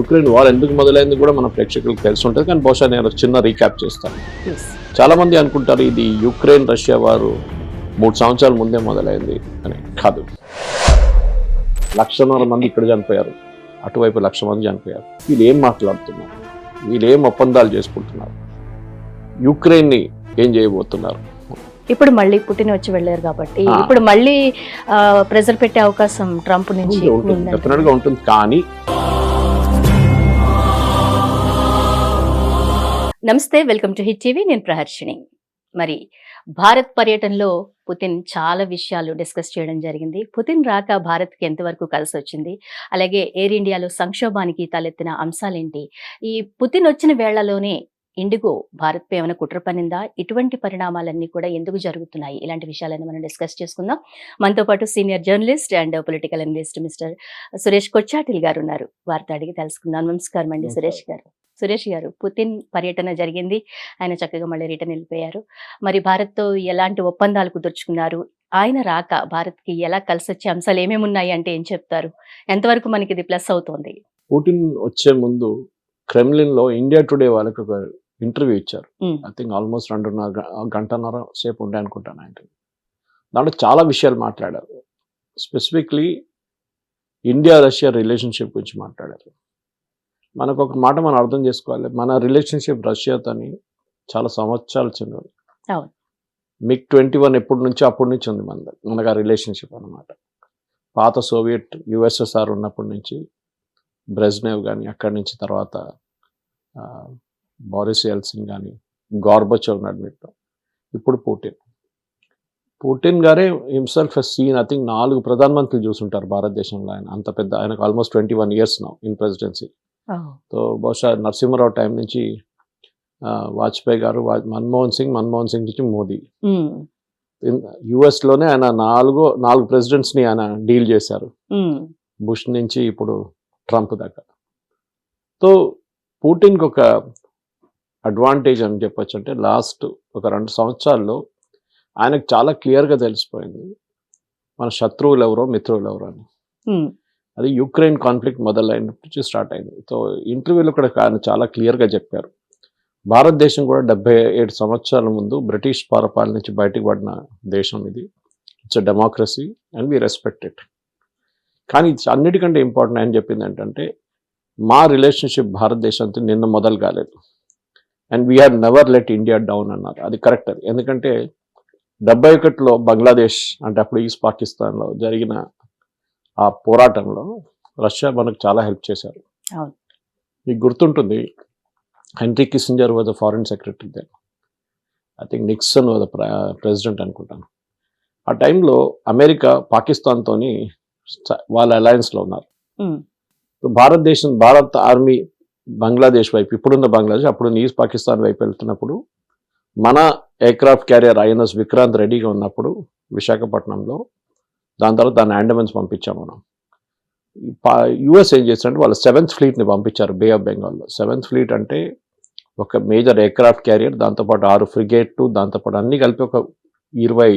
Ukraine war ఎందుకు మొదలైంది కూడా మన ప్రేక్షకులకు తెలిసి ఉంటుంది. కానీ బహుశా నేను చిన్న రీక్యాప్ చేస్తాను. Yes. చాలా మంది అనుకుంటారు ఇది యుక్రెయిన్ రష్యా వారు మూడు సంవత్సరాల ముందే మొదలైంది అని. కాదు. లక్షన్నర మంది ఇక్కడ చనిపోయారు. అటువైపు లక్ష మంది చనిపోయారు. వీళ్ళు ఏం మాట్లాడుతున్నారు? వీళ్ళు ఏం ఒప్పందాలు చేసుకుంటున్నారు? యుక్రెయిన్ని ఏం చేయబోతున్నారు? ఇప్పుడు మళ్ళీ పుటిన్ వచ్చి వెళ్ళారు కాబట్టి. ఇప్పుడు మళ్ళీ ప్రెజర్ పెట్టే అవకాశం ట్రంప్ నుంచి ఉంటుంది. కానీ నమస్తే వెల్కమ్ టు హిట్ టీవీ. నేను ప్రహర్షిణి. మరి భారత్ పర్యటనలో పుతిన్ చాలా విషయాలు డిస్కస్ చేయడం జరిగింది. పుతిన్ రాక భారత్కి ఎంతవరకు కలిసి వచ్చింది అలాగే ఎయిర్ ఇండియాలో సంక్షోభానికి తలెత్తిన అంశాలేంటి? ఈ పుతిన్ వచ్చిన వేళ్ళలోనే ఇండిగో భారత్పై ఏమైనా కుట్ర పనిందా ఇటువంటి పరిణామాలన్నీ కూడా ఎందుకు జరుగుతున్నాయి? ఇలాంటి విషయాలను మనం డిస్కస్ చేసుకుందాం. మనతో పాటు senior journalist and political analyst Mr Suresh Kochattil గారు ఉన్నారు. వారితో అడిగి తెలుసుకుందాం. నమస్కారం అండి సురేష్ గారు. సురేష్ గారు పుతిన్ పర్యటన జరిగింది. ఆయన చక్కగా మళ్ళీ రిటర్న్ వెళ్ళిపోయారు. మరి భారత్తో ఎలాంటి ఒప్పందాలు కుదుర్చుకున్నారు? ఆయన రాక భారత్కి ఎలా కలిసి వచ్చే అంశాలు ఏమేమి ఉన్నాయి అంటే ఏం చెప్తారు? ఎంతవరకు మనకి ఇది ప్లస్ అవుతోంది? పుటిన్ వచ్చే ముందు క్రెమ్లిన్లో ఇండియా టుడే వాళ్ళకి ఒక ఇంటర్వ్యూ ఇచ్చారు. ఐ థింక్ ఆల్మోస్ట్ రెండున్నర గంటన్నర సేపు ఉండే అనుకుంటాను ఆయన. దాంట్లో చాలా విషయాలు మాట్లాడారు. స్పెసిఫిక్లీ ఇండియా రష్యా రిలేషన్షిప్ గురించి మాట్లాడారు. మనకు ఒక మాట మనం అర్థం చేసుకోవాలి. మన రిలేషన్షిప్ రష్యాతోని చాలా సంవత్సరాలు అవును. మిగ్ ట్వంటీ వన్ ఎప్పటి నుంచో అప్పటి నుంచి ఉంది మన మనకు ఆ రిలేషన్షిప్ అన్నమాట. పాత సోవియట్ యుఎస్ఎస్ఆర్ ఉన్నప్పటి నుంచి బ్రెజ్నేవ్ కానీ అక్కడి నుంచి తర్వాత బారిస్ ఎల్సిన్ కానీ గార్బచవ్ నడిమిట్ ఇప్పుడు పుటిన్ పుటిన్ గారే హిమ్సెల్ఫ్ సీన్ ఐ థింక్ నాలుగు ప్రధానమంత్రులు చూసుంటారు భారతదేశంలో ఆయన. అంత పెద్ద ఆయనకు almost twenty one years now in presidency so బహుశా నరసింహరావు టైం నుంచి వాజ్పేయి గారు మన్మోహన్ సింగ్ మన్మోహన్ సింగ్ నుంచి మోదీ. యుఎస్లోనే ఆయన నాలుగో నాలుగు ప్రెసిడెంట్స్ని ఆయన డీల్ చేశారు. ఉమ్, బుష్ నుంచి ఇప్పుడు ట్రంప్ దాకా. సో పుటిన్కి ఒక అడ్వాంటేజ్ అని చెప్పొచ్చు అంటే లాస్ట్ ఒక రెండు సంవత్సరాల్లో ఆయనకు చాలా క్లియర్గా తెలిసిపోయింది. మన శత్రువులు ఎవరో మిత్రులు ఎవరో అని. ఉమ్, అది యుక్రెయిన్ కాన్ఫ్లిక్ట్ మొదలైనప్పటి నుంచి స్టార్ట్ అయింది. సో ఇంటర్వ్యూలో కూడా ఆయన చాలా క్లియర్గా చెప్పారు. భారతదేశం కూడా డెబ్బై ఏడు సంవత్సరాల ముందు బ్రిటిష్ పరిపాలన నుంచి బయటకు పడిన దేశం ఇది. It's democracy and we respect it కానీ అన్నిటికంటే ఇంపార్టెంట్ ఆయన చెప్పింది ఏంటంటే మా రిలేషన్షిప్ భారతదేశంతో నిన్న మొదలు కాలేదు. And we are never let India down అన్నారు. అది కరెక్ట్ అది. ఎందుకంటే డెబ్బై ఒకటిలో బంగ్లాదేశ్ అంటే అప్పుడు ఈస్ట్ పాకిస్తాన్లో జరిగిన ఆ పోరాటంలో రష్యా మనకు చాలా హెల్ప్ చేశారు. మీకు గుర్తుంటుంది Henry Kissinger was foreign secretary then I think Nixon was president అనుకుంటాను. ఆ టైంలో అమెరికా పాకిస్తాన్తోని స- వాళ్ళ అలయన్స్లో ఉన్నారు. భారతదేశం భారత్ ఆర్మీ బంగ్లాదేశ్ వైపు ఇప్పుడున్న బంగ్లాదేశ్ అప్పుడున్న ఈస్ట్ పాకిస్తాన్ వైపు వెళ్తున్నప్పుడు మన ఎయిర్క్రాఫ్ట్ క్యారియర్ ఐఎన్ఎస్ విక్రాంత్ రెడీగా ఉన్నప్పుడు విశాఖపట్నంలో దాని తర్వాత దాన్ని అండమన్స్ పంపించాం మనం. యుఎస్ ఏం చేస్తారంటే వాళ్ళు సెవెంత్ ఫ్లీట్ని పంపించారు బే ఆఫ్ బెంగాల్లో సెవెంత్ ఫ్లీట్ అంటే ఒక మేజర్ ఎయిర్క్రాఫ్ట్ క్యారియర్ దాంతోపాటు ఆరు ఫ్రిగేట్ దాంతోపాటు అన్ని కలిపి ఒక ఇరవై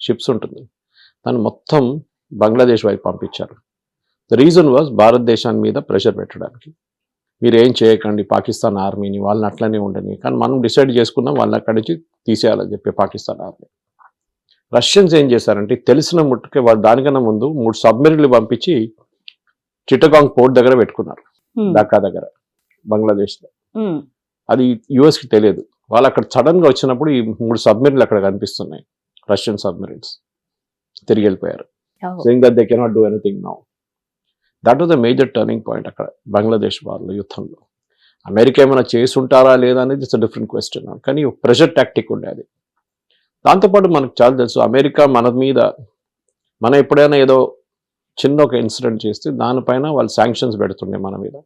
షిప్స్ ఉంటుంది. దాన్ని మొత్తం బంగ్లాదేశ్ వైపు పంపించారు. ద రీజన్ వాజ్ భారతదేశాన్ని మీద ప్రెషర్ పెట్టడానికి. మీరు ఏం చేయకండి పాకిస్తాన్ ఆర్మీని వాళ్ళని అట్లనే ఉండని కానీ మనం డిసైడ్ చేసుకున్నాం వాళ్ళని అక్కడి నుంచి తీసేయాలని చెప్పి పాకిస్తాన్ ఆర్మీ రష్యన్స్ ఏం చేశారంటే తెలిసిన ముట్టుకే వాళ్ళు దానికన్నా ముందు మూడు సబ్మెరీన్లు పంపించి చిట్టగాంగ్ పోర్ట్ దగ్గర పెట్టుకున్నారు. ఢాకా దగ్గర బంగ్లాదేశ్లో. అది యుఎస్కి తెలియదు. వాళ్ళు అక్కడ సడన్గా వచ్చినప్పుడు ఈ మూడు సబ్మెరీన్లు అక్కడ కనిపిస్తున్నాయి రష్యన్ సబ్మెరీన్స్. తిరిగి వెళ్ళిపోయారు. ఓ, saying that they cannot do anything now that was the major turning point అక్కడ బంగ్లాదేశ్ వాళ్ళ యుద్ధంలో. అమెరికా ఏమైనా చేసి ఉంటారా లేదా అనేది ఇట్స్ డిఫరెంట్ క్వశ్చన్ కానీ ప్రెషర్ టాక్టిక్ ఉండేది. దాంతోపాటు మనకు చాలా తెలుసు అమెరికా మన మీద మనం ఎప్పుడైనా ఏదో చిన్న ఒక ఇన్సిడెంట్ చేస్తే దానిపైన వాళ్ళు శాంక్షన్స్ పెడుతుండే మన మీద.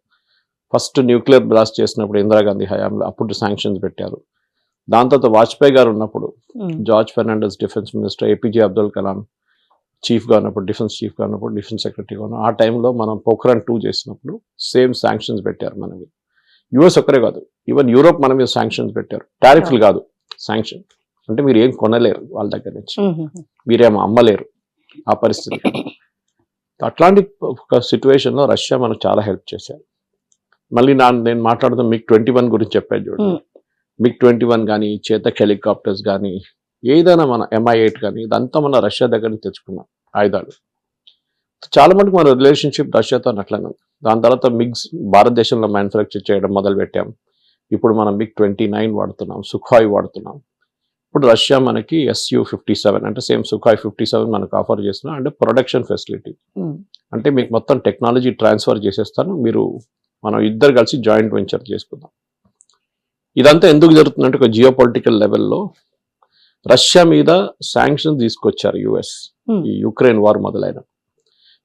ఫస్ట్ న్యూక్లియర్ బ్లాస్ట్ చేసినప్పుడు ఇందిరాగాంధీ హయాంలో అప్పుడు శాంక్షన్స్ పెట్టారు. దాని తర్వాత వాజ్పేయి గారు ఉన్నప్పుడు జార్జ్ ఫెర్నాండస్ డిఫెన్స్ మినిస్టర్ ఏపీజే అబ్దుల్ కలాం చీఫ్గా ఉన్నప్పుడు డిఫెన్స్ చీఫ్గా ఉన్నప్పుడు డిఫెన్స్ సెక్రటరీగా ఉన్న ఆ టైంలో మనం పోఖ్రాన్ టూ చేసినప్పుడు సేమ్ శాంక్షన్స్ పెట్టారు మన మీద. యుఎస్ ఒక్కరే కాదు ఈవెన్ యూరోప్ మన మీద శాంక్షన్స్ పెట్టారు. టారిఫ్లు కాదు శాంక్షన్ అంటే మీరు ఏం కొనలేరు వాళ్ళ దగ్గర నుంచి. మీరేం అమ్మలేరు ఆ పరిస్థితి అట్లాంటి ఒక సిచ్యువేషన్లో రష్యా మనకు చాలా హెల్ప్ చేశారు. మళ్ళీ నా నేను మాట్లాడుతాం మిగ్ ట్వంటీ వన్ గురించి చెప్పాను చూడండి. మిగ్ ట్వంటీ వన్ కానీ చేతక్ హెలికాప్టర్స్ కానీ ఏదైనా మన ఎంఐ ఎయిట్ కానీ ఇదంతా మన రష్యా దగ్గర నుంచి తెచ్చుకున్నాం ఆయుధాలు. చాలా మటుకు మన రిలేషన్షిప్ రష్యాతో అట్లనే దాని తర్వాత మిగ్స్ భారతదేశంలో మ్యానుఫ్యాక్చర్ చేయడం మొదలు పెట్టాం ఇప్పుడు మనం మిగ్ ట్వంటీ నైన్ వాడుతున్నాం సుఖాయ్ వాడుతున్నాం. ఇప్పుడు రష్యా మనకి ఎస్యూ ఫిఫ్టీ సెవెన్ అంటే సేమ్ సుఖాయ్ ఫిఫ్టీ సెవెన్ మనకు ఆఫర్ చేస్తున్నాం అంటే ప్రొడక్షన్ ఫెసిలిటీ ఉమ్, అంటే మీకు మొత్తం టెక్నాలజీ ట్రాన్స్ఫర్ చేసేస్తాను. మీరు మనం ఇద్దరు కలిసి జాయింట్ వెంచర్ చేసుకుందాం. ఇదంతా ఎందుకు జరుగుతుందంటే ఒక జియో పొలిటికల్ లెవెల్లో రష్యా మీద శాంక్షన్ తీసుకొచ్చారు యుఎస్ Hmm. ఈ యుక్రెయిన్ వార్ మొదలైన.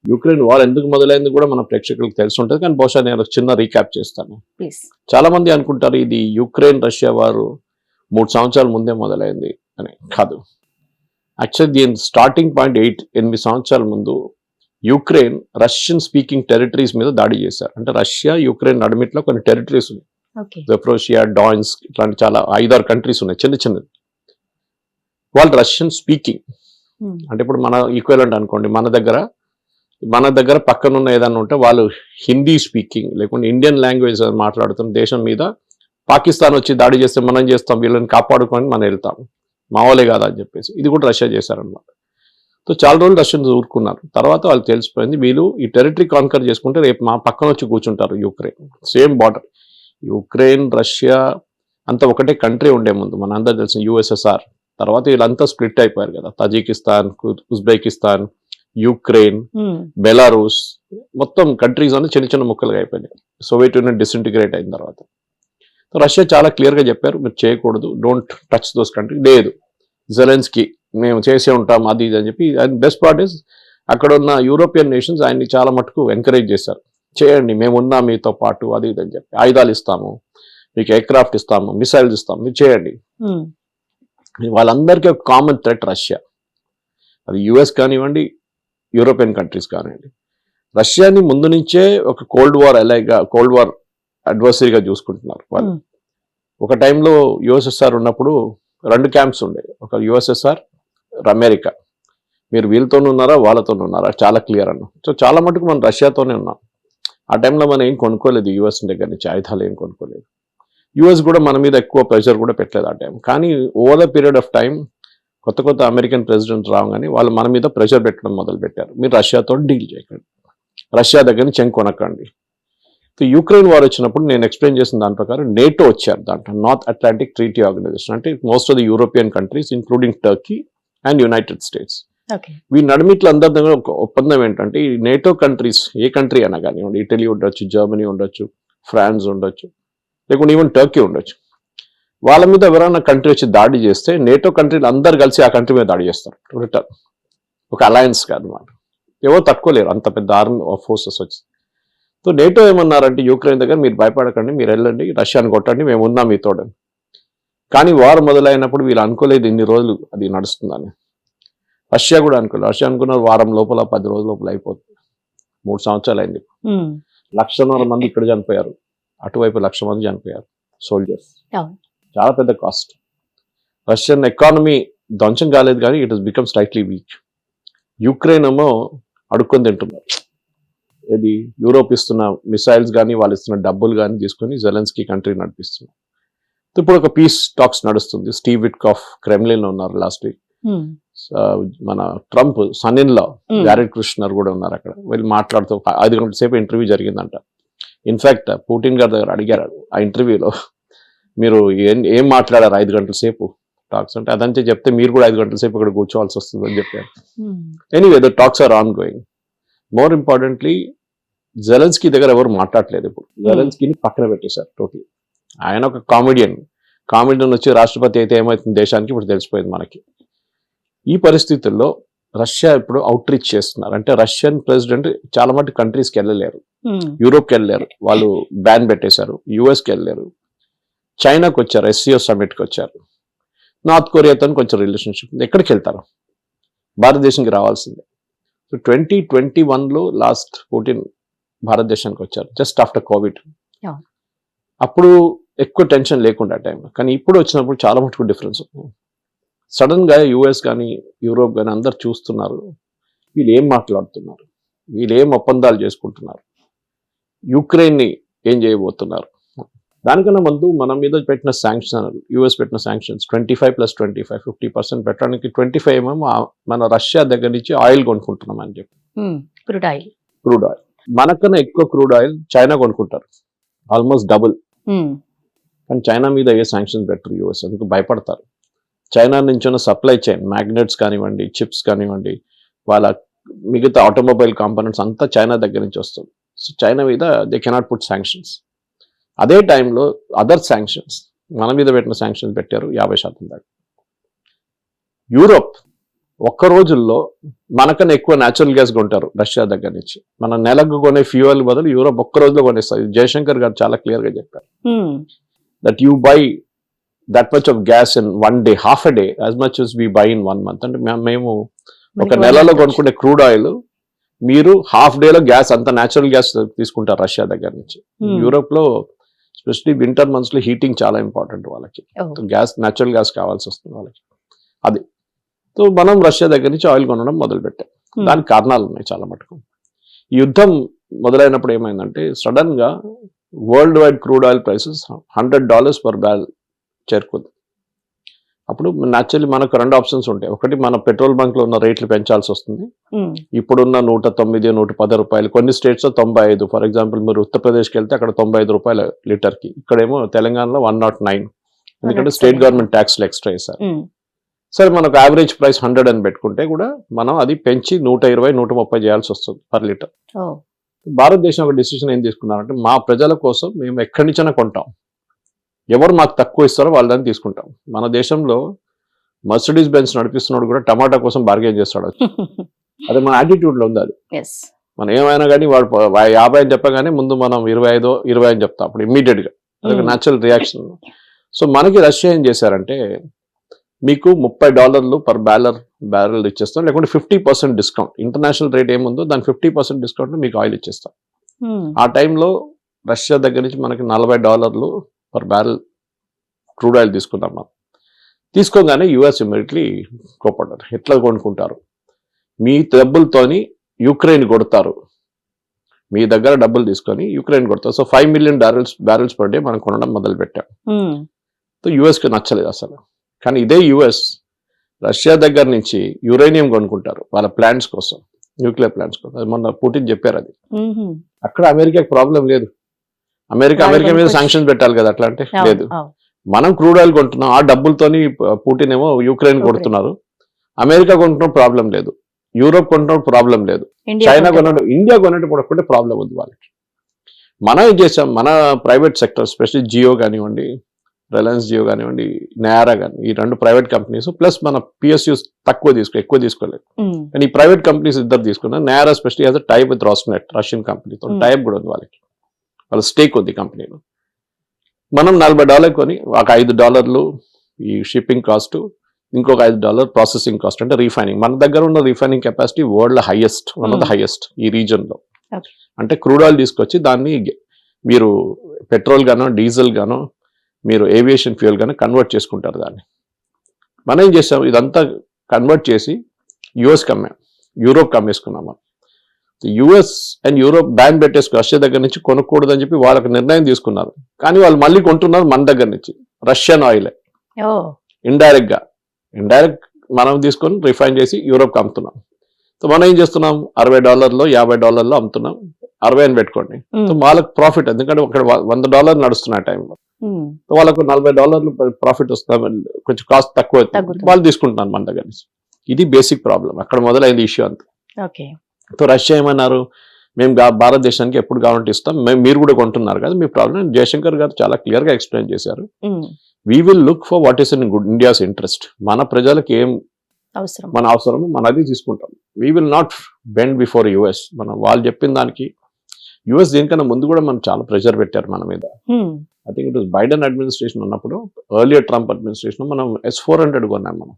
యుక్రెయిన్ వార్ ఎందుకు మొదలైంది కూడా మన ప్రేక్షకులకు తెలిసి ఉంటుంది కానీ బహుశా నేను చిన్న రీక్యాప్ చేస్తాను. చాలా మంది అనుకుంటారు ఇది యుక్రెయిన్ రష్యా వారు మూడు సంవత్సరాల ముందే మొదలైంది అని కాదు. యాక్చువల్లీ దీని స్టార్టింగ్ పాయింట్ ఎయిట్ ఎనిమిది సంవత్సరాల ముందు యుక్రెయిన్ రష్యన్ స్పీకింగ్ టెరిటరీస్ మీద దాడి చేశారు. అంటే రష్యా యుక్రెయిన్ నడిమిట్లో కొన్ని టెరిటరీస్ ఉన్నాయి. జెఫ్రోషియా డాయిన్స్ ఇట్లాంటి చాలా ఐదారు కంట్రీస్ ఉన్నాయి చిన్న చిన్నది వాళ్ళు రష్యన్ స్పీకింగ్ అంటే ఇప్పుడు మన ఈక్వలెంట్ అనుకోండి మన దగ్గర మన దగ్గర పక్కన ఉన్న ఏదైనా ఉంటే వాళ్ళు హిందీ స్పీకింగ్ లేకుంటే ఇండియన్ లాంగ్వేజ్ మాట్లాడుతున్న దేశం మీద పాకిస్తాన్ వచ్చి దాడి చేస్తే మనం చేస్తాం వీళ్ళని కాపాడుకొని మనం వెళ్తాం. మావోలే కాదా అని చెప్పేసి. ఇది కూడా రష్యా చేశారనమాట సో చాలా రోజులు రష్యన్స్ ఊరుకున్నారు. తర్వాత వాళ్ళు తెలిసిపోయింది వీళ్ళు ఈ టెరిటరీ కాన్కర్ చేసుకుంటే రేపు మా పక్కన వచ్చి కూర్చుంటారు Ukraine. Same border. Ukraine Russia అంతా ఒకటే కంట్రీ ఉండే ముందు. మన అందరు తెలిసిన యుఎస్ఎస్ఆర్. తర్వాత వీళ్ళంతా స్ప్లిట్ అయిపోయారు కదా. Tajikistan Uzbekistan Ukraine Belarus. మొత్తం కంట్రీస్ అన్ని చిన్న చిన్న ముక్కలుగా అయిపోయినాయి. సోవియట్ యూనియన్ డిసింటిగ్రేట్ అయిన తర్వాత. రష్యా చాలా క్లియర్గా చెప్పారు మీరు చేయకూడదు డోంట్ టచ్ దోస్ కంట్రీ లేదు. జెలెన్స్కి మేము చేసే ఉంటాం అది ఇది అని చెప్పి. అండ్ బెస్ట్ పార్ట్ ఇస్ అక్కడ ఉన్న యూరోపియన్ నేషన్స్ ఆయన్ని చాలా మటుకు ఎంకరేజ్ చేశారు. చేయండి మేము ఉన్నాం మీతో పాటు అది ఇది అని చెప్పి. ఆయుధాలు ఇస్తాము మీకు ఎయిర్క్రాఫ్ట్ ఇస్తాము మిసైల్స్ ఇస్తాము మీరు చేయండి. ఉమ్, వాళ్ళందరికీ ఒక కామన్ థ్రెట్ రష్యా. అది యుఎస్ కానివ్వండి యూరోపియన్ కంట్రీస్ కానివ్వండి. రష్యాని ముందు నుంచే ఒక కోల్డ్ వార్ ఎలాగా కోల్డ్ వార్ అడ్వర్సరీగా చూసుకుంటున్నారు వాళ్ళు. ఉమ్, ఒక టైంలో యుఎస్ఎస్ఆర్ ఉన్నప్పుడు రెండు క్యాంప్స్ ఉండే. ఒక యుఎస్ఎస్ఆర్ అమెరికా. మీరు వీళ్ళతోనే ఉన్నారా వాళ్ళతోనే ఉన్నారా? చాలా క్లియర్ అన్న. సో చాలా మటుకు మనం రష్యాతోనే ఉన్నాం. ఆ టైంలో మనం ఏం కొనుక్కోలేదు యుఎస్ దగ్గర నుంచి. ఆయుధాలు ఏం కొనుక్కోలేదు. యుఎస్ కూడా మన మీద ఎక్కువ ప్రెషర్ కూడా పెట్టలేదు ఆ టైం కానీ over the period of time కొత్త కొత్త అమెరికన్ ప్రెసిడెంట్ రాగానే వాళ్ళు మన మీద ప్రెషర్ పెట్టడం మొదలు పెట్టారు మీరు రష్యాతో డీల్ చేయకండి. రష్యా దగ్గర నుంచి ఏం కొనకండి. యుక్రెయిన్ వార్ వచ్చినప్పుడు నేను ఎక్స్ప్లెయిన్ చేసిన దాని ప్రకారం నేటో వచ్చారు దాంట్లో నార్త్ అట్లాంటిక్ ట్రీటీ ఆర్గనైజేషన్ అంటే most of the European countries including Turkey and United States ఈ నడిమిట్ల అందరి దగ్గర ఒక ఒప్పందం ఏంటంటే ఈ నేటో కంట్రీస్ ఏ కంట్రీ అయినా కానివ్వండి ఇటలీ ఉండొచ్చు జర్మనీ ఉండొచ్చు ఫ్రాన్స్ ఉండొచ్చు లేకుంటే ఈవెన్ టర్కీ ఉండొచ్చు. వాళ్ళ మీద ఎవరైనా కంట్రీ వచ్చి దాడి చేస్తే నేటో కంట్రీలు అందరు కలిసి ఆ కంట్రీ మీద దాడి చేస్తారు రిటర్న్ ఒక అలయన్స్ కాదు అనమాట ఎవరు తట్టుకోలేరు అంత పెద్ద ఆర్మీ ఫోర్సెస్ వచ్చి. సో నేటో ఏమన్నారంటే యూక్రెయిన్ దగ్గర మీరు భయపడకండి మీరు వెళ్ళండి రష్యాని కొట్టండి మేము ఉన్నాం మీతోడని కానీ వారు మొదలైనప్పుడు వీళ్ళు అనుకోలేదు ఇన్ని రోజులు అది నడుస్తుందని. రష్యా కూడా అనుకోలేదు. రష్యా అనుకున్నారు వారం లోపల పది రోజుల లోపల అయిపోతుంది. మూడు సంవత్సరాలు అయింది. లక్షన్నర మంది ఇక్కడ చనిపోయారు. అటువైపు లక్ష మంది చనిపోయారు. సోల్జర్స్. చాలా పెద్ద కాస్ట్ రష్యన్ ఎకానమీ ధ్వంసం కాలేదు కానీ it is become slightly weak Ukraine ఏమో అడుక్కొని తింటున్నారు. ఇది యూరోప్ ఇస్తున్న మిసైల్స్ కానీ వాళ్ళు ఇస్తున్న డబ్బులు కానీ తీసుకొని జెలెన్స్కీ కంట్రీ నడిపిస్తున్నారు. ఇప్పుడు ఒక పీస్ టాక్స్ నడుస్తుంది. స్టీవ్ విట్ కాఫ్ క్రెమ్లిన్ ఉన్నారు లాస్ట్ వీక్. మన Trump son in law Jared Kushner కూడా ఉన్నారు అక్కడ. వెళ్ళి మాట్లాడుతూ ఐదు గంటల సేపు ఇంటర్వ్యూ జరిగిందంట. ఇన్ఫాక్ట్ పుటిన్ గారి దగ్గర అడిగారు ఆ ఇంటర్వ్యూలో మీరు ఏం ఏం మాట్లాడారు ఐదు గంటల సేపు? టాక్స్ అంటే అదంతే చెప్తే మీరు కూడా ఐదు గంటల సేపు ఇక్కడ కూర్చోవాల్సి వస్తుంది అని చెప్పారు anyway the talks are ongoing more importantly Zelensky దగ్గర ఎవరు మాట్లాడలేదు ఇప్పుడు. జెలెన్స్కీని పక్కన పెట్టేశారు టోటల్ ఆయన ఒక కామెడియన్ కామెడియన్ వచ్చి రాష్ట్రపతి అయితే ఏమవుతుంది దేశానికి? ఇప్పుడు తెలిసిపోయింది మనకి. ఈ పరిస్థితుల్లో రష్యా ఇప్పుడు అవుట్ రీచ్ చేస్తున్నారు. అంటే రష్యన్ ప్రెసిడెంట్ చాలా మటు కంట్రీస్కి వెళ్ళలేరు. యూరోప్కి వెళ్ళారు వాళ్ళు బ్యాన్ పెట్టేశారు. యుఎస్కి వెళ్ళారు చైనాకి వచ్చారు ఎస్సీఓ సమిట్కి వచ్చారు. నార్త్ కొరియాతో కొంచెం రిలేషన్షిప్ ఉంది. ఎక్కడికి వెళ్తారు? భారతదేశంకి రావాల్సిందే. సో ట్వంటీ ట్వంటీ వన్లో లాస్ట్ పుటిన్ భారతదేశానికి వచ్చారు జస్ట్ ఆఫ్టర్ కోవిడ్. అప్పుడు ఎక్కువ టెన్షన్ లేకుండా ఆ టైంలో కానీ ఇప్పుడు వచ్చినప్పుడు చాలా మటుకు డిఫరెన్స్ సడన్గా యుఎస్ కానీ యూరోప్ కానీ అందరు చూస్తున్నారు వీళ్ళు ఏం మాట్లాడుతున్నారు వీళ్ళు ఏం ఒప్పందాలు చేసుకుంటున్నారు యుక్రెయిన్ని ఏం చేయబోతున్నారు. దానికన్నా ముందు మన మీద పెట్టిన శాంక్షన్ యూఎస్ పెట్టిన sanctions twenty five plus twenty five fifty percent పెట్టడానికి ట్వంటీ ఫైవ్ ఏమో మన రష్యా దగ్గర నుంచి ఆయిల్ కొనుక్కుంటున్నాం అని చెప్పి క్రూడ్ ఆయిల్ క్రూడ్ ఆయిల్ మనకన్నా ఎక్కువ క్రూడ్ ఆయిల్ చైనా కొనుక్కుంటారు. Almost double. కానీ చైనా మీద ఏ శాంక్షన్స్ పెట్టరు యూఎస్. అందుకు భయపడతారు. చైనా నుంచి ఉన్న సప్లై చైన్ మ్యాగ్నెట్స్ కానివ్వండి చిప్స్ కానివ్వండి వాళ్ళ మిగతా ఆటోమొబైల్ కాంపోనెంట్స్ అంతా చైనా దగ్గర నుంచి వస్తుంది. సో చైనా మీద దే కెనాట్ పుట్ శాంక్షన్స్. అదే టైంలో అదర్ శాంక్షన్స్ మన మీద పెట్టిన శాంక్షన్స్ పెట్టారు యాభై శాతం దాకా. యూరోప్ ఒక్క రోజుల్లో మనకన్నా ఎక్కువ న్యాచురల్ గ్యాస్ కొంటారు రష్యా దగ్గర నుంచి. మన నెలకు కొనే ఫ్యూయల్ బదులు యూరోప్ ఒక్క రోజులో కొనేస్తారు జయశంకర్ గారు చాలా క్లియర్గా చెప్పారు. That you buy that much of gas in one day half a day as much we buy in one month అంటే మేము ఒక నెలలో కొనుక్కునే క్రూడ్ ఆయిల్ మీరు హాఫ్ డేలో గ్యాస్ అంత న్యాచురల్ గ్యాస్ తీసుకుంటారు రష్యా దగ్గర నుంచి. యూరోప్లో ఎస్పెషలీ వింటర్ మంత్స్లో హీటింగ్ చాలా ఇంపార్టెంట్ వాళ్ళకి. గ్యాస్ న్యాచురల్ గ్యాస్ కావాల్సి వస్తుంది వాళ్ళకి. అది సో మనం రష్యా దగ్గర నుంచి ఆయిల్ కొనడం మొదలు పెట్టాం Hmm. దానికి కారణాలు ఉన్నాయి చాలా మటుకు. యుద్ధం మొదలైనప్పుడు ఏమైందంటే సడన్గా world wide crude oil prices hundred dollars per barrel చేరుకుంది. అప్పుడు న్యాచురల్లీ మనకు రెండు ఆప్షన్స్ ఉంటాయి. ఒకటి మన పెట్రోల్ బంక్లో ఉన్న రేట్లు పెంచాల్సి వస్తుంది. ఇప్పుడున్న నూట తొమ్మిది నూట పది రూపాయలు కొన్ని స్టేట్స్లో తొంభై ఐదు. ఫర్ ఎగ్జాంపుల్ మీరు ఉత్తరప్రదేశ్కి వెళ్తే అక్కడ తొంభై ఐదు రూపాయల లీటర్కి ఇక్కడేమో తెలంగాణలో వన్ నాట్ నైన్. ఎందుకంటే స్టేట్ 109. గవర్నమెంట్ ట్యాక్స్లు ఎక్స్ట్రా వేశారు. సరే మనకు యావరేజ్ ప్రైస్ హండ్రెడ్ అని పెట్టుకుంటే కూడా మనం అది పెంచి నూట ఇరవై నూట ముప్పై చేయాల్సి వస్తుంది పర్ లీటర్ భారతదేశం ఒక డిసిషన్ ఏం తీసుకున్నారంటే మా ప్రజల కోసం మేము ఎక్కడి నుంచైనా కొంటాం. ఎవరు మాకు తక్కువ ఇస్తారో వాళ్ళని తీసుకుంటాం. మన దేశంలో మర్సిడీస్ బెంచ్ నడిపిస్తున్నాడు కూడా టమాటా కోసం బార్గెన్ చేస్తాడు. అది మన attitude లో ఉంది అది. మనం ఏమైనా కానీ వాడు యాభై అని చెప్పగానే ముందు మనం ఇరవై ఐదో ఇరవై అని చెప్తాం అప్పుడు ఇమ్మీడియట్గా. అదొక న్యాచురల్ రియాక్షన్ సో మనకి రష్యా ఏం చేశారంటే మీకు ముప్పై డాలర్లు పర్ బ్యాలర్ బ్యారల్ ఇచ్చేస్తాం. లేకుంటే fifty percent discount. International rate ఏముందో దాని ఫిఫ్టీ పర్సెంట్ డిస్కౌంట్ మీకు ఆయిల్ ఇచ్చేస్తాం. ఆ టైంలో రష్యా దగ్గర నుంచి మనకి నలభై డాలర్లు పర్ బ్యారల్ క్రూడ్ ఆయిల్ తీసుకున్నాం మనం. తీసుకోగానే యుఎస్ ఇమీడియట్లీ కోపడ్డారు. ఎట్లా కొనుక్కుంటారు. మీ డబ్బులతోని యుక్రెయిన్ కొడతారు. మీ దగ్గర డబ్బులు తీసుకొని యుక్రెయిన్ కొడతారు. So five million barrels barrels per day మనం కొనడం మొదలు పెట్టాం సో యుఎస్కి నచ్చలేదు అసలు. కానీ ఇదే యుఎస్ రష్యా దగ్గర నుంచి యురేనియం కొనుక్కుంటారు వాళ్ళ ప్లాంట్స్ కోసం న్యూక్లియర్ ప్లాంట్స్ కోసం. అది మొన్న పుటిన్ చెప్పారు అది. అక్కడ అమెరికాకి ప్రాబ్లం లేదు. అమెరికా అమెరికా మీద. శాంక్షన్ పెట్టాలి కదా అట్లా అంటే లేదు. మనం క్రూడ్ ఆయిల్ కొంటున్నాం ఆ డబ్బులతోని పుటిన్ ఏమో యుక్రెయిన్. కొడుతున్నారు. అమెరికా కొంటున్న ప్రాబ్లం లేదు. యూరోప్ కొంటున్న ప్రాబ్లం లేదు. చైనా కొనడం ఇండియా కొనేటప్పుడు ఒకటే ప్రాబ్లం ఉంది వాళ్ళకి. మనం ఏం చేసాం? మన ప్రైవేట్ సెక్టర్ స్పెషల్లీ జియో కానివ్వండి రిలయన్స్ జియో కానివ్వండి నయారా కానీ ఈ రెండు ప్రైవేట్ కంపెనీస్ ప్లస్ మన పిఎస్యూస్ తక్కువ తీసుకో ఎక్కువ తీసుకోలేదు కానీ ఈ ప్రైవేట్ కంపెనీస్ ఇద్దరు తీసుకున్నారు Nayara specially as tie up with Rosneft Russian కంపెనీతో Hmm. టైప్ కూడా ఉంది వాళ్ళకి వాళ్ళ స్టేక్ ఉంది కంపెనీలో మనం నలభై డాలర్ కొని ఒక ఐదు డాలర్లు ఈ షిప్పింగ్ కాస్ట్ ఇంకొక ఐదు డాలర్ ప్రాసెసింగ్ కాస్ట్ అంటే రీఫైనింగ్ మన దగ్గర ఉన్న refining capacity world highest one of the Hmm. Highest ఈ region లో Okay. అంటే క్రూడ్ ఆయిల్ తీసుకొచ్చి దాన్ని మీరు పెట్రోల్ గానో డీజిల్ గానో మీరు ఏవియేషన్ ఫ్యూయల్ గానో కన్వర్ట్ చేసుకుంటారు దాన్ని. మనం ఏం చేసాం ఇదంతా కన్వర్ట్ చేసి యుఎస్కి అమ్మాం యూరోప్కి అమ్మేసుకున్నాం మనం. యుఎస్ అండ్ యూరోప్ బ్యాన్ పెట్టేసుకు రష్యా దగ్గర నుంచి కొనకూడదని చెప్పి వాళ్ళకి నిర్ణయం తీసుకున్నారు. కానీ వాళ్ళు మళ్ళీ కొంటున్నారు మన దగ్గర నుంచి. రష్యన్ ఆయిల్ ఇండైరెక్ట్గా. ఇండైరెక్ట్ మనం తీసుకొని రిఫైన్ చేసి యూరోప్కి అమ్ముతున్నాం సో మనం ఏం చేస్తున్నాం? అరవై డాలర్లో యాభై డాలర్లో అమ్ముతున్నాం. అరవై అని పెట్టుకోండి సో వాళ్ళకి ప్రాఫిట్ ఎందుకంటే అక్కడ వ- వంద డాలర్ నడుస్తున్న టైంలో సో వాళ్ళకు నలభై డాలర్లు ప్రాఫిట్ వస్తుంది కొంచెం కాస్ట్ తక్కువ. వాళ్ళు తీసుకుంటున్నారు మన దగ్గర నుంచి. ఇది బేసిక్ ప్రాబ్లం అక్కడ మొదలైంది ఇష్యూ అంతా. ఓకే. సో రష్యా ఏమన్నారు? మేము భారతదేశానికి ఎప్పుడు కావాలంటే ఇస్తాం? మేము మీరు కూడా కొంటున్నారు కదా మీ ప్రాబ్లం జయశంకర్ గారు చాలా క్లియర్గా ఎక్స్ప్లెయిన్ చేశారు. We will look for what is in good India's interest మన ప్రజలకు ఏం అవసరం. మన అవసరమో మన అది తీసుకుంటాం we will not bend before US మనం వాళ్ళు చెప్పిన దానికి యుఎస్ దీనికన్నా ముందు కూడా మనం చాలా ప్రెషర్ పెట్టారు మన మీద. I think it was Biden administration ఉన్నప్పుడు ఎర్లియర్ ట్రంప్ అడ్మినిస్ట్రేషన్ మనం ఎస్ ఫోర్ హండ్రెడ్ కొన్నాం మనం.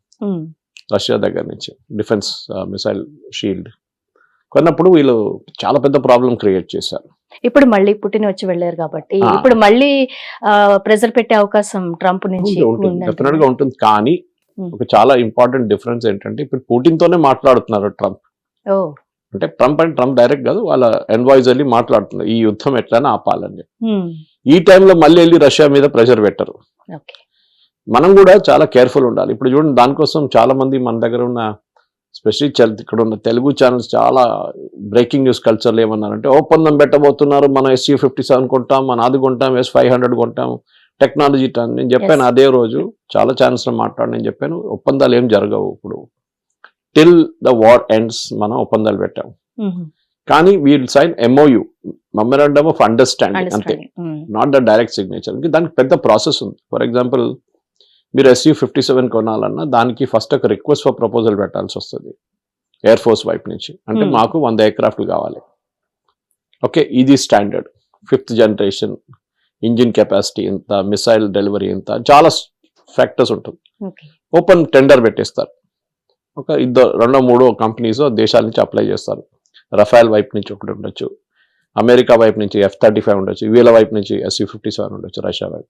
రష్యా దగ్గర నుంచి డిఫెన్స్ మిసైల్ షీల్డ్ కొన్నప్పుడు వీళ్ళు చాలా పెద్ద ప్రాబ్లం క్రియేట్ చేశారు. ఇప్పుడు మళ్ళీ పుట్టిన వచ్చి వెళ్ళారు కాబట్టి. ఇప్పుడు మళ్ళీ ప్రెజర్ పెట్టే అవకాశం ట్రంప్ నుంచి? డెఫినెట్గా ఉంటుంది. కానీ Hmm. ఒక చాలా ఇంపార్టెంట్ డిఫరెన్స్ ఏంటంటే ఇప్పుడు పుటిన్ తోనే మాట్లాడుతున్నారు ట్రంప్ అంటే ట్రంప్ అండ్ ట్రంప్ డైరెక్ట్ కాదు వాళ్ళ ఎన్వాయిస్ వెళ్ళి మాట్లాడుతున్నారు ఈ యుద్ధం ఎట్లైనా ఆపాలని ఈ టైంలో మళ్ళీ వెళ్ళి రష్యా మీద ప్రెషర్ పెట్టరు. మనం కూడా చాలా కేర్ఫుల్ ఉండాలి. ఇప్పుడు చూడండి దానికోసం చాలా మంది మన దగ్గర ఉన్న స్పెషల్లీ ఇక్కడ ఉన్న తెలుగు ఛానల్స్ చాలా బ్రేకింగ్ న్యూస్ కల్చర్లు ఏమన్నారంటే ఒప్పందం పెట్టబోతున్నారు మనం ఎస్సీ ఫిఫ్టీ సెవెన్ కొంటాం మన అది కొంటాం ఎస్ ఫైవ్ హండ్రెడ్ కొంటాం టెక్నాలజీ నేను చెప్పాను. అదే రోజు చాలా ఛానల్స్లో మాట్లాడి నేను చెప్పాను ఒప్పందాలు ఏం జరగవు ఇప్పుడు. టిల్ ద వార్ ఎండ్స్ మనం ఒప్పందాలు పెట్టాం. ఉమ్, కానీ we'll sign MOU memorandum of understanding అంతే. నాట్ ద డైరెక్ట్ సిగ్నేచర్ దానికి పెద్ద ప్రాసెస్ ఉంది. ఫర్ ఎగ్జాంపుల్ మీరు ఎస్యూ ఫిఫ్టీ సెవెన్ కొనాలన్నా దానికి ఫస్ట్ ఒక రిక్వెస్ట్ ఫర్ ప్రపోజల్ పెట్టాల్సి వస్తుంది. ఎయిర్ ఫోర్స్ వైపు నుంచి. అంటే. మాకు వంద ఎయిర్క్రాఫ్ట్లు కావాలి. ఓకే ఇది standard fifth generation engine capacity ఎంత మిసైల్ డెలివరీ ఎంత చాలా ఫ్యాక్టర్స్ ఉంటుంది. ఓపెన్ టెండర్ పెట్టేస్తారు. ఒక ఇద్దరు రెండో మూడో కంపెనీస్ దేశాల నుంచి అప్లై చేస్తారు. రఫాల్ వైపు నుంచి ఒకటి ఉండొచ్చు అమెరికా వైపు నుంచి ఎఫ్ థర్టీ ఫైవ్ ఉండొచ్చు వీళ్ళ వైపు నుంచి ఎస్సీ ఫిఫ్టీ సెవెన్ ఉండొచ్చు రష్యా వైపు.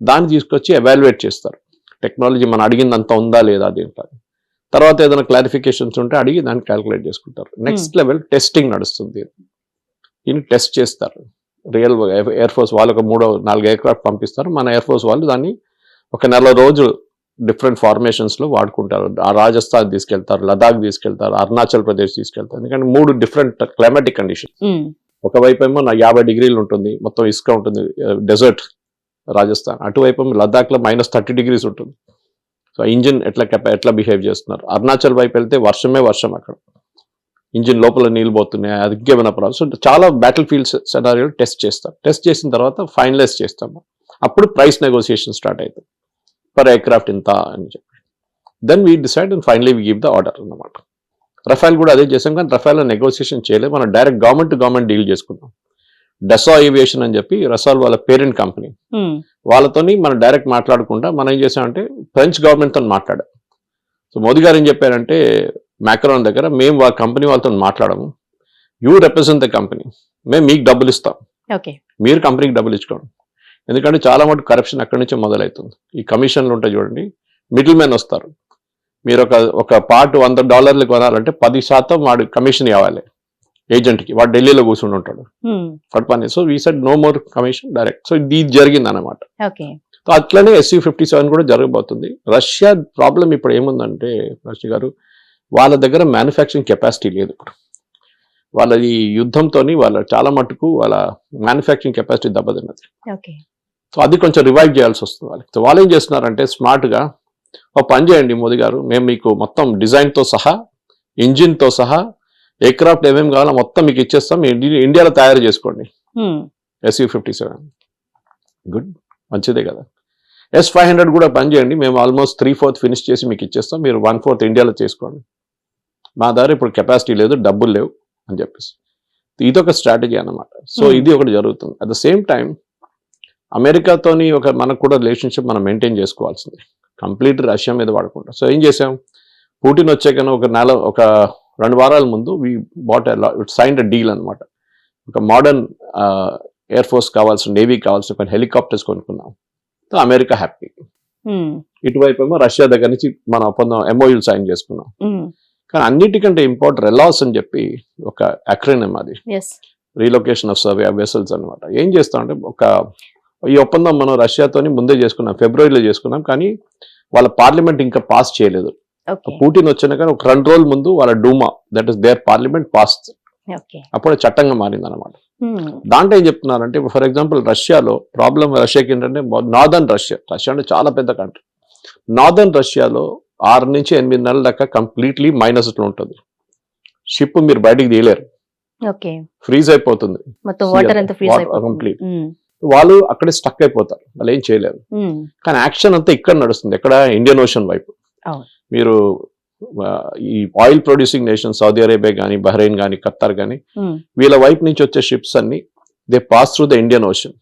దాన్ని తీసుకొచ్చి ఎవాల్యుయేట్ చేస్తారు. టెక్నాలజీ మనం అడిగిందంత ఉందా లేదా దీంట్లో తర్వాత ఏదైనా క్లారిఫికేషన్స్ ఉంటే అడిగి దాన్ని క్యాలిక్యులేట్ చేసుకుంటారు. నెక్స్ట్ లెవెల్ టెస్టింగ్ నడుస్తుంది. దీన్ని టెస్ట్ చేస్తారు. రియల్ ఎయిర్ ఫోర్స్ వాళ్ళు ఒక మూడో నాలుగు ఎయిర్ క్రాఫ్ట్ పంపిస్తారు. మన ఎయిర్ ఫోర్స్ వాళ్ళు దాన్ని ఒక నెల రోజు డిఫరెంట్ ఫార్మేషన్స్లో వాడుకుంటారు. ఆ రాజస్థాన్ తీసుకెళ్తారు లదాఖ్ తీసుకెళ్తారు అరుణాచల్ ప్రదేశ్ తీసుకెళ్తారు. ఎందుకంటే మూడు డిఫరెంట్ క్లైమాటిక్ కండిషన్ ఒకవైపు ఏమో నా యాభై డిగ్రీలు ఉంటుంది మొత్తం ఇసుక ఉంటుంది డెజర్ట్ రాజస్థాన్. అటువైపు ఏమో లదాఖ్లో మైనస్ థర్టీ డిగ్రీస్ ఉంటుంది. సో ఇంజిన్ ఎట్లా కెప ఎట్లా బిహేవ్ చేస్తున్నారు? అరుణాచల్ వైపు వెళ్తే వర్షమే వర్షం అక్కడ. ఇంజిన్ లోపల నీళ్ళు పోతున్నాయి అది ఇంకేమైనా ప్రాబ్లమ్ సో చాలా బ్యాటిల్ ఫీల్డ్ సెనారియో టెస్ట్ చేస్తారు. టెస్ట్ చేసిన తర్వాత ఫైనలైజ్ చేస్తాము. అప్పుడు ప్రైస్ నెగోసియేషన్ స్టార్ట్ అవుతుంది. పర్ ఎయిర్క్రాఫ్ట్ ఇంత అని చెప్పి. Then we decide and finally we give the order అన్నమాట. రఫాల్ కూడా అదే చేసాం కానీ రఫాల్ నెగోసియేషన్ చేయలేదు. మనం direct government to government deal చేసుకున్నాం. డెసా ఏవియేషన్ అని చెప్పి రసాల్ వాళ్ళ పేరెంట్ కంపెనీ ఉమ్, వాళ్ళతోని మనం డైరెక్ట్ మాట్లాడకుండా మనం ఏం చేసామంటే ఫ్రెంచ్ గవర్నమెంట్తో మాట్లాడాం. సో మోదీ గారు ఏం చెప్పారంటే మ్యాక్రాన్ దగ్గర మేము వాళ్ళ కంపెనీ వాళ్ళతో మాట్లాడము. యూ రిప్రజెంట్ ద కంపెనీ మేము మీకు డబ్బులు ఇస్తాం. ఓకే మీరు కంపెనీకి డబ్బులు ఇచ్చుకోండి. ఎందుకంటే చాలా మటుకు కరప్షన్ అక్కడి నుంచే మొదలవుతుంది. ఈ కమిషన్లు ఉంటాయి చూడండి. మిడిల్ మ్యాన్ వస్తారు. మీరు ఒక ఒక పార్ట్ వంద డాలర్లు కొనాలంటే పది శాతం వాడు కమిషన్ ఇవ్వాలి. ఏజెంట్కి వాడు ఢిల్లీలో కూర్చుని ఉంటాడు. వాడు పని so we said no more commission direct so ఇది జరిగింది అనమాట సో అట్లనే ఎస్సీ ఫిఫ్టీ సెవెన్ కూడా జరగబోతుంది. రష్యా ప్రాబ్లం ఇప్పుడు ఏముందంటే రష్యా గారు వాళ్ళ దగ్గర మ్యానుఫ్యాక్చరింగ్ కెపాసిటీ లేదు ఇప్పుడు. వాళ్ళ ఈ యుద్ధంతో వాళ్ళ చాలా మటుకు వాళ్ళ మ్యానుఫ్యాక్చరింగ్ కెపాసిటీ దెబ్బతిన్నది. సో అది కొంచెం రివైవ్ చేయాల్సి వస్తుంది వాళ్ళకి. సో వాళ్ళు ఏం చేస్తున్నారంటే స్మార్ట్గా ఒక పని చేయండి మోదీ గారు మేము మీకు మొత్తం డిజైన్తో సహా ఇంజిన్తో సహా ఎయిర్క్రాఫ్ట్ ఏమేమి కావాలో మొత్తం మీకు ఇచ్చేస్తాం. ఇండియాలో తయారు చేసుకోండి. ఎస్యూ ఫిఫ్టీ సెవెన్ గుడ్ మంచిదే కదా. ఎస్ ఫైవ్ హండ్రెడ్ కూడా పని చేయండి. మేము ఆల్మోస్ట్ త్రీ ఫోర్త్ ఫినిష్ చేసి మీకు ఇచ్చేస్తాం. మీరు వన్ ఫోర్త్ ఇండియాలో చేసుకోండి. మా దగ్గర ఇప్పుడు కెపాసిటీ లేదు డబ్బులు లేవు అని చెప్పేసి. ఇది ఒక స్ట్రాటజీ అన్నమాట. సో. ఇది ఒకటి జరుగుతుంది. అట్ ద సేమ్ టైం అమెరికాతోని ఒక మనకు కూడా రిలేషన్షిప్ మనం మెయింటైన్ చేసుకోవాల్సింది. కంప్లీట్ రష్యా మీద వాడకుండా. సో ఏం చేసాం పుటిన్ వచ్చాకనే ఒక నెల ఒక రెండు వారాల ముందు వి బాట్ సైన్డ్ డీల్ అన్నమాట. ఒక మోడర్న్ ఎయిర్ ఫోర్స్ కావాల్సిన నేవీ కావాల్సిన కొన్ని హెలికాప్టర్స్ కొనుక్కున్నాం. సో అమెరికా హ్యాపీ ఇటువైపు ఏమో రష్యా దగ్గర నుంచి మన ఒప్పందం ఎంఓయూలు సైన్ చేసుకున్నాం. ఉమ్, కానీ అన్నిటికంటే ఇంపార్టెంట్ రెలాస్ అని చెప్పి ఒక అక్రనిమ్ అది. రీలొకేషన్ ఆఫ్ సర్వే వెసల్స్ అనమాట ఏం చేస్తామంటే ఒక ఈ ఒప్పందం మనం రష్యాతోని ముందే చేసుకున్నాం ఫిబ్రవరిలో చేసుకున్నాం కానీ వాళ్ళ పార్లమెంట్ ఇంకా పాస్ చేయలేదు. పుటిన్ వచ్చినాక ఒక రెండు రోజుల ముందు వాళ్ళ Duma that is their parliament pass అప్పుడే చట్టంగా మారింది అనమాట దాంట్లో ఏం చెప్తున్నారంటే ఫర్ ఎగ్జాంపుల్ రష్యాలో ప్రాబ్లం రష్యాకి ఏంటంటే నార్దర్న్ రష్యా రష్యా అంటే చాలా పెద్ద కంట్రీ నార్దర్న్ రష్యాలో ఆరు నుంచి ఎనిమిది నెలల దాకా కంప్లీట్లీ మైనస్ ఉంటుంది. షిప్ మీరు బయటికి తీయలేరు. ఫ్రీజ్ అయిపోతుంది. మొత్తం వాళ్ళు అక్కడే స్టక్ అయిపోతారు. వాళ్ళు ఏం చేయలేరు. కానీ యాక్షన్ అంతా ఇక్కడ నడుస్తుంది. ఎక్కడ? ఇండియన్ ఓషన్ వైపు. మీరు ఈ oil producing nation Saudi Arabia కానీ బహ్రెయిన్ కానీ ఖత్తర్ కానీ వీళ్ళ వైపు నుంచి వచ్చే షిప్స్ అన్ని they pass through the Indian ocean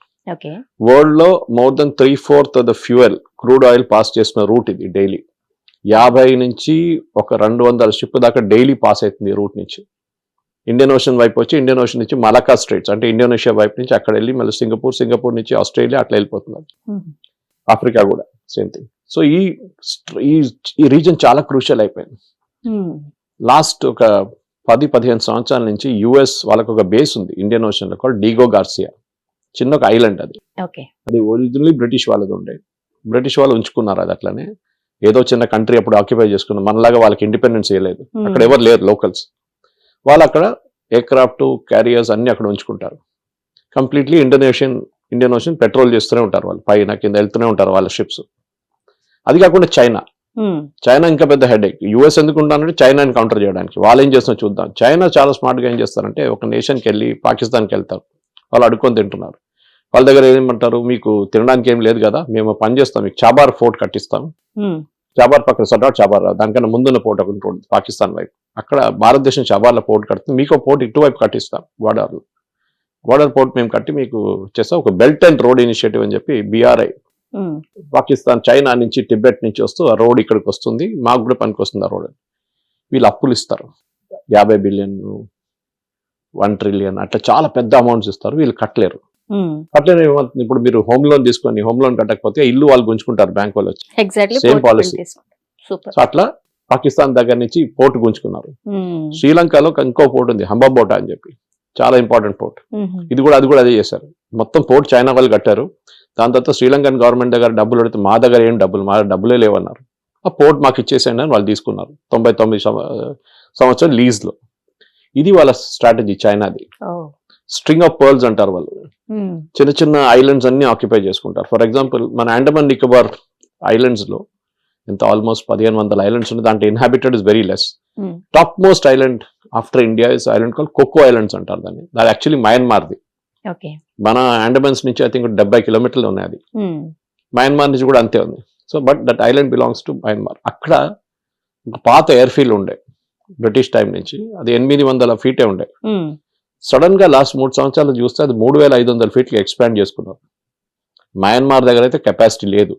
వరల్డ్లో more than three fourth of the fuel crude oil pass చేసిన రూట్ ఇది డైలీ యాభై నుంచి ఒక రెండు వందల షిప్ దాకా డైలీ పాస్ అవుతుంది ఈ రూట్ నుంచి. ఇండియన్ ఓషన్ వైపు వచ్చి ఇండియన్ ఓషన్ నుంచి మలకా స్ట్రైట్స్ అంటే ఇండోనేషియా వైపు నుంచి అక్కడ వెళ్ళి మళ్ళీ సింగపూర్ సింగపూర్ నుంచి ఆస్ట్రేలియా అట్లా వెళ్ళిపోతున్నారు. ఆఫ్రికా కూడా సేమ్ థింగ్. సో ఈ ఈ రీజన్ చాలా క్రూషియల్ అయిపోయింది. లాస్ట్ ఒక పది పదిహేను సంవత్సరాల నుంచి యుఎస్ వాళ్ళకు ఒక బేస్ ఉంది ఇండియన్ ఓషన్లో కాల్ డీగో గార్సియా. చిన్న ఒక ఐలాండ్ అది. అది ఒరిజినల్లీ బ్రిటిష్ వాళ్ళది ఉండే. బ్రిటిష్ వాళ్ళు ఉంచుకున్నారు అది అట్లనే. ఏదో చిన్న కంట్రీ అప్పుడు ఆక్యుపై చేసుకున్నారు మనలాగా వాళ్ళకి ఇండిపెండెన్స్ ఇవ్వలేదు. అక్కడ ఎవరు లేరు లోకల్స్. వాళ్ళు అక్కడ ఎయిర్క్రాఫ్ట్ క్యారియర్స్ అన్ని అక్కడ ఉంచుకుంటారు. Completely Indonesian Indian ocean patrol చేస్తూనే ఉంటారు వాళ్ళు. పైన కింద వెళ్తూనే ఉంటారు వాళ్ళ షిప్స్ అది కాకుండా చైనా చైనా ఇంకా పెద్ద హెడ్ యుఎస్ ఎందుకు ఉంటానంటే చైనాని కౌంటర్ చేయడానికి. వాళ్ళు ఏం చేస్తున్నా చూద్దాం. చైనా చాలా smart గా ఏం చేస్తారంటే ఒక నేషన్కి వెళ్ళి పాకిస్తాన్కి వెళ్తారు. వాళ్ళు అడుక్కొని తింటున్నారు. వాళ్ళ దగ్గర ఏమంటారు? మీకు తినడానికి ఏం లేదు కదా మేము పని చేస్తాం. మీకు చాబార్ ఫోర్ట్ కట్టిస్తాం. చాబార్ పక్కన సర్దార్ చాబార్ దానికన్నా ముందున్న పోర్ట్ ఒకటి ఉంటుంది పాకిస్తాన్ వైపు. అక్కడ భారతదేశం చాబార్లో పోర్ట్ కడుతుంది మీకు పోర్ట్ ఇటువైపు కట్టిస్తాం గోడార్లో గోడార్ పోర్ట్ మేము కట్టి మీకు చేస్తాం. ఒక బెల్ట్ అండ్ రోడ్ ఇనిషియేటివ్ అని చెప్పి బీఆర్ఐ పాకిస్తాన్ చైనా నుంచి టిబెట్ నుంచి వస్తూ ఆ రోడ్ ఇక్కడికి వస్తుంది. మాకు కూడా పనికి వస్తుంది ఆ రోడ్. వీళ్ళు అప్పులు ఇస్తారు. యాభై బిలియన్ వన్ ట్రిలియన్ అట్లా చాలా పెద్ద అమౌంట్స్ ఇస్తారు. వీళ్ళు కట్టలేరు. కట్టలేరు ఏమవుతుంది ఇప్పుడు మీరు హోమ్ లోన్ తీసుకొని హోమ్ లోన్ కట్టకపోతే ఇల్లు వాళ్ళు గుంజుకుంటారు బ్యాంక్ వాళ్ళు వచ్చి. Exactly Same port policy. తీసుకుంటాం సూపర్ సో అట్లా పాకిస్తాన్ దగ్గర నుంచి పోర్ట్ గుంజుకున్నారు. శ్రీలంకలో ఇంకో పోర్ట్ ఉంది హంబాబోటా అని చెప్పి. చాలా ఇంపార్టెంట్ పోర్ట్. ఇది కూడా అది కూడా అదే చేశారు. మొత్తం పోర్ట్ చైనా వాళ్ళు కట్టారు. దాని తర్వాత శ్రీలంకన్ గవర్నమెంట్ దగ్గర డబ్బులు అడిగితే మా దగ్గర ఏం డబ్బులు మా డబ్బులే లేవన్నారు. ఆ పోర్ట్ మాకు ఇచ్చేసేయండి అని వాళ్ళు తీసుకున్నారు తొంభై తొమ్మిది సంవ- సంవత్సరం లీజ్లో. ఇది వాళ్ళ స్ట్రాటజీ చైనాది. స్ట్రింగ్ ఆఫ్ పర్ల్స్ అంటారు వాళ్ళు. చిన్న చిన్న ఐలాండ్స్ అన్ని ఆక్యుపై చేసుకుంటారు. ఫర్ ఎగ్జాంపుల్ మన అండమాన్ నికోబార్ ఐలాండ్స్ ఎంత ఆల్మోస్ట్ పదిహేను వందల ఐలాండ్స్ ఉంది దాంట్లో inhabited is very less top most island after India is island call Coco islands అంటారు దాన్ని. అది యాక్చువల్లీ మయన్మార్ది మన అండమాన్స్ నుంచి ఐ థింక్ డెబ్బై కిలోమీటర్లు ఉన్నాయి అది. మయన్మార్ నుంచి కూడా అంతే ఉంది. So but that island belongs to Myanmar అక్కడ ఒక పాత ఎయిర్ఫీల్డ్ ఉండే. బ్రిటిష్ టైం నుంచి. అది ఎనిమిది వందల ఫీటే ఉండే. సడన్గా లాస్ట్ మూడు సంవత్సరాలు చూస్తే అది మూడు వేల ఐదు వందల ఫీట్కి ఎక్స్పాండ్ చేసుకున్నారు. మయన్మార్ దగ్గర అయితే కెపాసిటీ లేదు.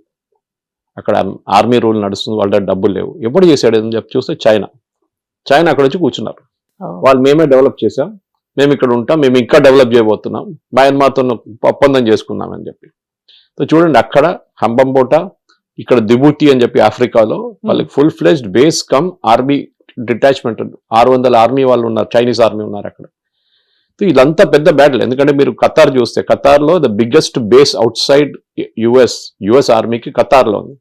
అక్కడ ఆర్మీ రూల్ నడుస్తుంది వాళ్ళ దగ్గర డబ్బులు లేవు. ఎప్పుడు చేశాడు అని చెప్పి చూస్తే చైనా చైనా అక్కడ వచ్చి కూర్చున్నారు. వాళ్ళు మేమే డెవలప్ చేసాం మేము ఇక్కడ ఉంటాం మేము ఇంకా డెవలప్ చేయబోతున్నాం. మయన్మార్తో ఒప్పందం చేసుకున్నాం అని చెప్పి. సో చూడండి అక్కడ హంబంబోటా ఇక్కడ దిబూతి అని చెప్పి ఆఫ్రికాలో వాళ్ళకి full fledged base cum army detachment ఆరు వందల ఆర్మీ వాళ్ళు ఉన్నారు చైనీస్ ఆర్మీ ఉన్నారు అక్కడ. సో ఇదంతా పెద్ద బ్యాటిల్ ఎందుకంటే మీరు ఖతార్ చూస్తే ఖతార్లో the biggest base outside US US ఆర్మీకి ఖతార్లో ఉంది.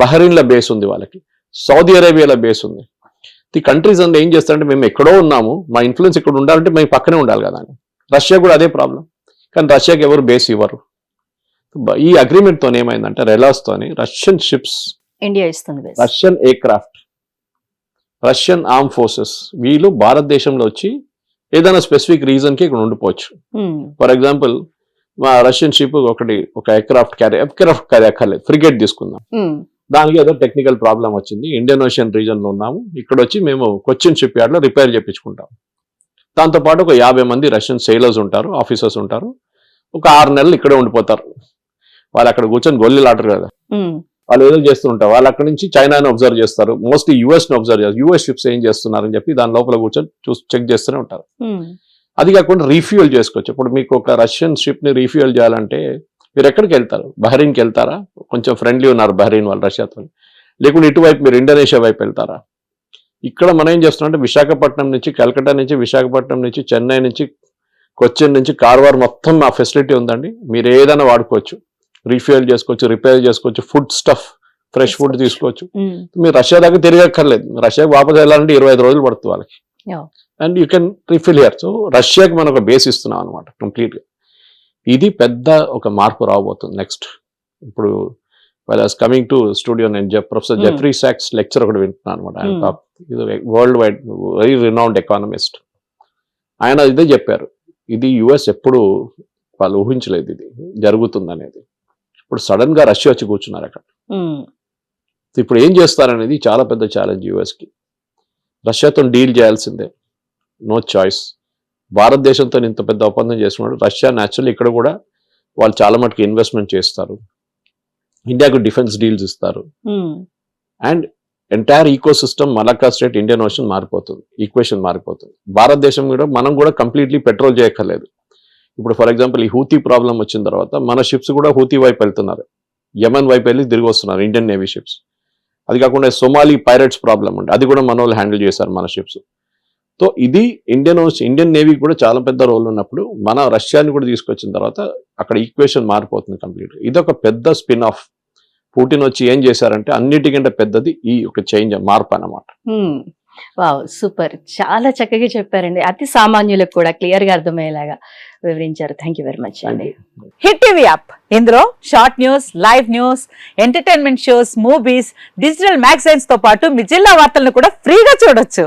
బహరీన్లో బేస్ ఉంది వాళ్ళకి. సౌదీ అరేబియాలో బేస్ ఉంది. ఈ కంట్రీస్ అంతా ఏం చేస్తారంటే మేము ఎక్కడో ఉన్నాము మా ఇన్ఫ్లుయెన్స్ ఇక్కడ ఉండాలంటే మేము పక్కనే ఉండాలి కదా అని. రష్యా కూడా అదే ప్రాబ్లం కానీ రష్యాకి ఎవరు బేస్ ఇవ్వరు. ఈ అగ్రిమెంట్ తోని ఏమైందంటే రెలాస్ తోని రష్యన్ షిప్స్ ఇండియా ఇస్తుంది Russian aircraft Russian arm forces వీళ్ళు భారతదేశంలో వచ్చి ఏదైనా స్పెసిఫిక్ రీజన్కి ఇక్కడ ఉండిపోవచ్చు. ఫర్ ఎగ్జాంపుల్ మా రష్యన్ షిప్ ఒకటి ఒక ఎయిర్క్రాఫ్ట్ క్యారీ ఎయిర్క్రాఫ్ట్ క్యారీ అక్కర్లేదు ఫ్రిగేట్ తీసుకుందాం. ఉమ్, దానికి ఏదో టెక్నికల్ ప్రాబ్లం వచ్చింది. ఇండియన్ ఓషన్ రీజన్లో ఉన్నాము. ఇక్కడ వచ్చి మేము కొచ్చిన్ షిప్ యార్డ్లో రిపేర్ చేయించుకుంటాం దాంతో పాటు ఒక యాభై మంది రష్యన్ సెయిలర్స్ ఉంటారు ఆఫీసర్స్ ఉంటారు. ఒక ఆరు నెలలు ఇక్కడే ఉండిపోతారు. వాళ్ళు అక్కడ కూర్చొని గొల్లీలు ఆడరు కదా. వాళ్ళు ఏదో చేస్తుంటారు వాళ్ళు అక్కడ నుంచి చైనాని అబ్జర్వ్ చేస్తారు. మోస్ట్లీ యుఎస్ని అబ్జర్వ్ చేస్తారు. యుఎస్ షిప్స్ ఏం చేస్తున్నారు అని చెప్పి దాని లోపల కూర్చొని చూసి చెక్ చేస్తూనే ఉంటారు. అది కాకుండా రీఫ్యూయల్ చేసుకోవచ్చు. ఇప్పుడు మీకు ఒక రష్యన్ షిప్ని రీఫ్యూయల్ చేయాలంటే మీరు ఎక్కడికి వెళ్తారు బహరీన్కి వెళ్తారా కొంచెం ఫ్రెండ్లీ ఉన్నారు బహరీన్ వాళ్ళు రష్యాతో లేకుంటే ఇటువైపు మీరు ఇండోనేషియా వైపు వెళ్తారా? ఇక్కడ మనం ఏం చేస్తున్నాం అంటే విశాఖపట్నం నుంచి కలకట్టా నుంచి విశాఖపట్నం నుంచి చెన్నై నుంచి కొచ్చిన్ నుంచి కార్వార్ మొత్తం ఆ ఫెసిలిటీ ఉందండి. మీరు ఏదైనా వాడుకోవచ్చు. రీఫ్యూయల్ చేసుకోవచ్చు రిపేర్ చేసుకోవచ్చు ఫుడ్ స్టఫ్ ఫ్రెష్ ఫుడ్ తీసుకోవచ్చు. మీరు రష్యా దాకా తిరగక్కర్లేదు. రష్యాకి వాపస్ వెళ్ళాలంటే ఇరవై ఐదు రోజులు పడుతుంది వాళ్ళకి. And you can refill here. So రష్యాకి మనం ఒక బేస్ ఇస్తున్నాం అనమాట కంప్లీట్గా ఇది పెద్ద ఒక మార్పు రాబోతుంది. నెక్స్ట్ ఇప్పుడు వెల్ కమింగ్ టు స్టూడియో నేను ప్రొఫెసర్ Hmm. జెఫ్రీ సాక్స్ లెక్చర్ ఒకటి వింటున్నాను అనమాట ఆయన Hmm. టాప్ ఇది world wide very renowned economist ఆయన ఇదే చెప్పారు. ఇది యుఎస్ ఎప్పుడు వాళ్ళు ఊహించలేదు ఇది. జరుగుతుంది అనేది ఇప్పుడు సడన్గా రష్యా వచ్చి కూర్చున్నారు అక్కడ. ఉమ్, ఇప్పుడు ఏం చేస్తారనేది చాలా పెద్ద ఛాలెంజ్ యూఎస్కి రష్యాతో డీల్ చేయాల్సిందే. నో చాయిస్ భారతదేశంతో ఇంత పెద్ద ఒప్పందం చేస్తున్నాడు రష్యా న్యాచురల్ ఇక్కడ కూడా వాళ్ళు చాలా మటుకు ఇన్వెస్ట్మెంట్ చేస్తారు. ఇండియాకు డిఫెన్స్ డీల్స్ ఇస్తారు. And entire ecosystem Malacca Strait Indian Ocean మారిపోతుంది. ఈక్వేషన్ మారిపోతుంది. భారతదేశం కూడా మనం కూడా కంప్లీట్లీ పెట్రోల్ చేయక్కర్లేదు. ఇప్పుడు ఫర్ ఎగ్జాంపుల్ ఈ హూతీ ప్రాబ్లం వచ్చిన తర్వాత మన షిప్స్ కూడా హూతీ వైపు వెళ్తున్నారు. యమన్ వైపు వెళ్ళి తిరిగి వస్తున్నారు ఇండియన్ నేవీ షిప్స్ అది కాకుండా సోమాలి పైరట్స్ ప్రాబ్లం ఉండే అది కూడా మన వాళ్ళు హ్యాండిల్ చేశారు మన షిప్స్ సో ఇది ఇండియన్ ఓషన్ ఇండియన్ నేవీ కూడా చాలా పెద్ద రోల్ ఉన్నప్పుడు మన రష్యాని కూడా తీసుకొచ్చిన తర్వాత అక్కడ ఈక్వేషన్ మారిపోతుంది కంప్లీట్ ఇది ఒక పెద్ద స్పిన్ ఆఫ్ పుటిన్ వచ్చి ఏం చేశారంటే అన్నిటికంటే పెద్దది ఈ ఒక చేంజ్ మార్పు అన్నమాట. Wow super. చాలా చక్కగా చెప్పారండి. అతి సామాన్యులకు కూడా క్లియర్గా అర్థమయ్యేలాగా వివరించారు. థ్యాంక్ యూ వెరీ మచ్ అండి. హిట్ టీవీ యాప్ ఇందులో short news live news entertainment shows movies digital మ్యాగజైన్స్తో పాటు మీ జిల్లా వార్తలను కూడా ఫ్రీగా చూడొచ్చు.